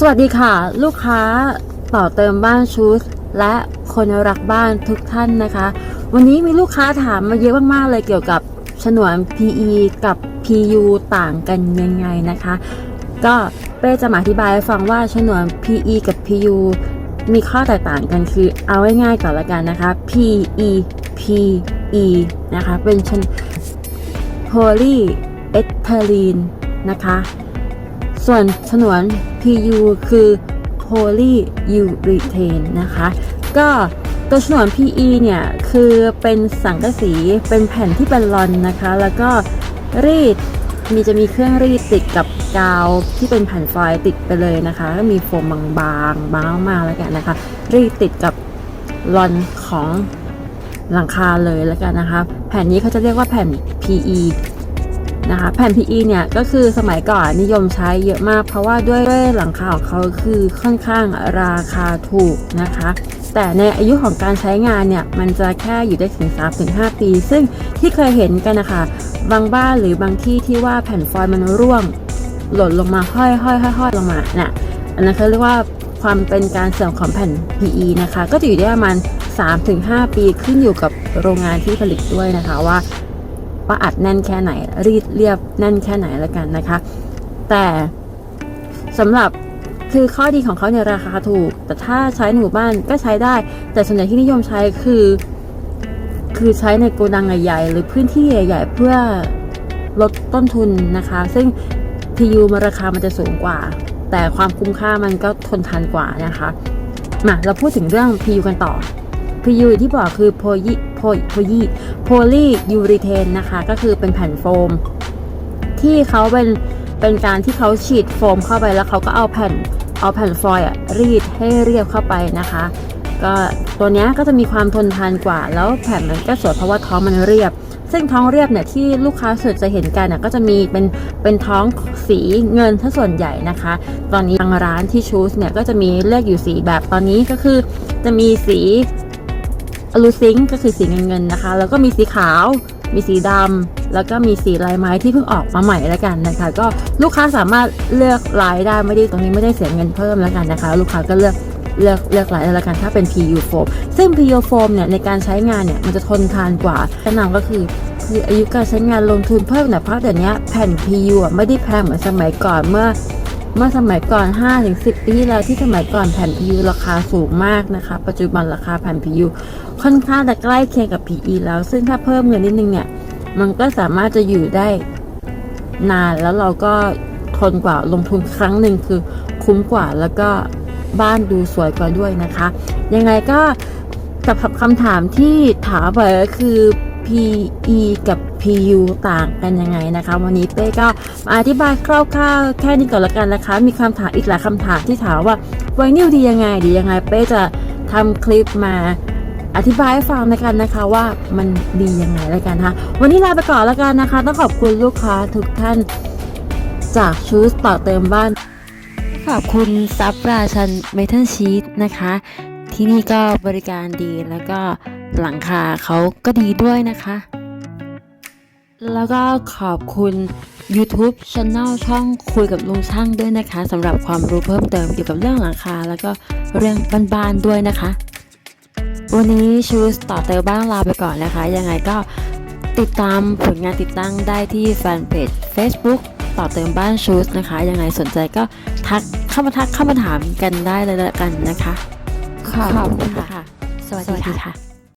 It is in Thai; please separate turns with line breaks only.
สวัสดีค่ะ ลูกค้าต่อเติมบ้านชูสและคนรักบ้านทุกท่านนะคะ วันนี้มีลูกค้าถามมาเยอะมากๆเลยเกี่ยวกับฉนวน PE กับ PU ต่างกันยังไงนะคะ ก็เป้จะมาอธิบายให้ฟังว่าฉนวน PE กับ PU มีข้อแตกต่างกันคือเอาง่ายๆก่อนละกันนะคะ PE PE นะคะเป็นชน polyethylene นะคะ ส่วนฉนวน PU คือ polyurethane นะคะ ก็ตัวฉนวน PE เนี่ย คือเป็นสังกะสีเป็นแผ่นที่เป็นลอนนะคะ แล้วก็รีดมีจะมีเครื่องรีดติดกับกาวที่เป็นแผ่นฟอยล์ติดไปเลยนะคะก็มีโฟมบางๆบางมากๆแล้วกันนะคะ รีดติดกับลอนของหลังคาเลยแล้วกันนะคะ แผ่นนี้เขาจะเรียกว่าแผ่น PE นะคะแผ่น PE เนี่ยก็คือสมัยก่อนนิยมใช้เยอะมาก เพราะว่าด้วยด้วยหลังคาของเขาคือค่อนข้างราคาถูกนะคะ แต่ในอายุของการใช้งานเนี่ยมันจะแค่อยู่ได้ถึง 3-5 ปี ซึ่งที่เคยเห็นกันนะคะบางบ้านหรือบางที่ที่ว่าแผ่นฟอยล์มันร่วงหล่นลงมาห้อยห้อยห้อยห้อยลงมาน่ะอันนั้นเขาเรียกว่าความเป็นการเสื่อมของแผ่น PE นะคะ ก็จะอยู่ได้ประมาณ 3-5 ปีขึ้นอยู่กับโรงงานที่ผลิตด้วยนะคะว่า ว่าอัดแน่นแค่ไหน รีดเรียบแน่นแค่ไหนแล้วกันนะคะ แต่สำหรับคือข้อดีของเขาเนี่ยราคาถูก แต่ถ้าใช้ในหมู่บ้านก็ใช้ได้ แต่ส่วนใหญ่ที่นิยมใช้คือ คือใช้ในโกดังใหญ่ๆหรือพื้นที่ใหญ่ๆเพื่อลดต้นทุนนะคะ ซึ่ง PU มันราคามันจะสูงกว่า แต่ความคุ้มค่ามันก็ทนทานกว่านะคะมาเราพูดถึงเรื่อง PU กันต่อ PU อย่างที่บอกคือโพยีโพโพยีโพลียูริเทนนะคะ ก็คือเป็นแผ่นโฟม ที่เขาเป็นเป็นการที่เขาฉีดโฟมเข้าไปแล้วเขาก็เอาแผ่นเอาแผ่นฟอยล์รีดให้เรียบเข้าไปนะคะ ก็ตัวเนี้ยก็จะมีความทนทานกว่า แล้วแผ่นมันก็สวยเพราะว่าท้องมันเรียบ ซึ่งท้องเรียบเนี่ยที่ลูกค้าส่วนจะเห็นกันน่ะก็จะมีเป็นเป็นท้องสีเงินถ้าส่วนใหญ่นะคะ ตอนนี้ทางร้านที่ชูสเนี่ยก็จะมีเลือกอยู่สีแบบตอนนี้ก็คือจะมีสี อลูซิงก็คือสีเงินเงินๆนะคะ แล้วก็มีสีขาว มีสีดำแล้วก็มีสีลายไม้ที่เพิ่งออกมาใหม่แล้วกันนะคะ ก็ลูกค้าสามารถเลือกลายได้ไม่ได้ตรงนี้ไม่ได้เสียเงินเพิ่มแล้วกันนะคะ ลูกค้าก็เลือกเลือกเลือกลายแล้วกันถ้าเป็น PU foam ซึ่ง PU foam เนี่ยในการใช้งานเนี่ยมันจะทนทานกว่าแนะนำก็คือคืออายุการใช้งานลงทุนเพิ่มน่ยเพราะเดี๋ยวนี้แผ่น PU อะไม่ได้แพงเหมือนสมัยก่อนเมื่อ เมื่อสมัยก่อน 5-10 ปีที่แล้วที่สมัยก่อนแผ่น PU ราคาสูงมากนะคะ ปัจจุบันราคาแผ่น PU ค่อนข้างจะใกล้เคียงกับ PE แล้ว ซึ่งถ้าเพิ่มเงินนิดนึงเนี่ย มันก็สามารถจะอยู่ได้นานแล้วเราก็ทนกว่าลงทุนครั้งหนึ่งคือคุ้มกว่าแล้วก็บ้านดูสวยกว่าด้วยนะคะ ยังไงก็กับคำถามที่ถามไปก็คือ PE กับ PU ต่างกันยังไงนะคะ วันนี้เป้ก็มาอธิบายคร่าวๆ แค่นี้ก่อนละกันนะคะ มีคำถามอีกหลายคำถามที่ถามว่าไวนิลดียังไงดียังไง เป้จะทำคลิปมาอธิบายให้ฟังในกันนะคะว่ามันดียังไงแล้วกันนะคะวันนี้ลาไปก่อนแล้วกันนะคะ ต้องขอบคุณลูกค้าทุกท่านจากชูสต่อเติมบ้าน ขอบคุณซับราชันเมทัลชีตนะคะ ที่นี่ก็บริการดีแล้วก็ หลังคาเขาก็ดีด้วยนะคะ แล้วก็ขอบคุณ YouTube Channel ช่องคุยกับลุงช่างด้วยนะคะสำหรับความรู้เพิ่มเติมเกี่ยวกับเรื่องหลังคา แล้วก็เรื่องบ้านๆด้วยนะคะ วันนี้ชูสต่อเตลบ้างลาไปก่อนนะคะ ยังไงก็ติดตามผลงานติดตั้งได้ที่แฟนเพจ Facebook ต่อเติมบ้านชูสนะคะ ยังไงสนใจก็ทักเข้ามาทักเข้ามาถามกันได้เลยละกันนะคะ ขอบคุณค่ะ สวัสดีค่ะ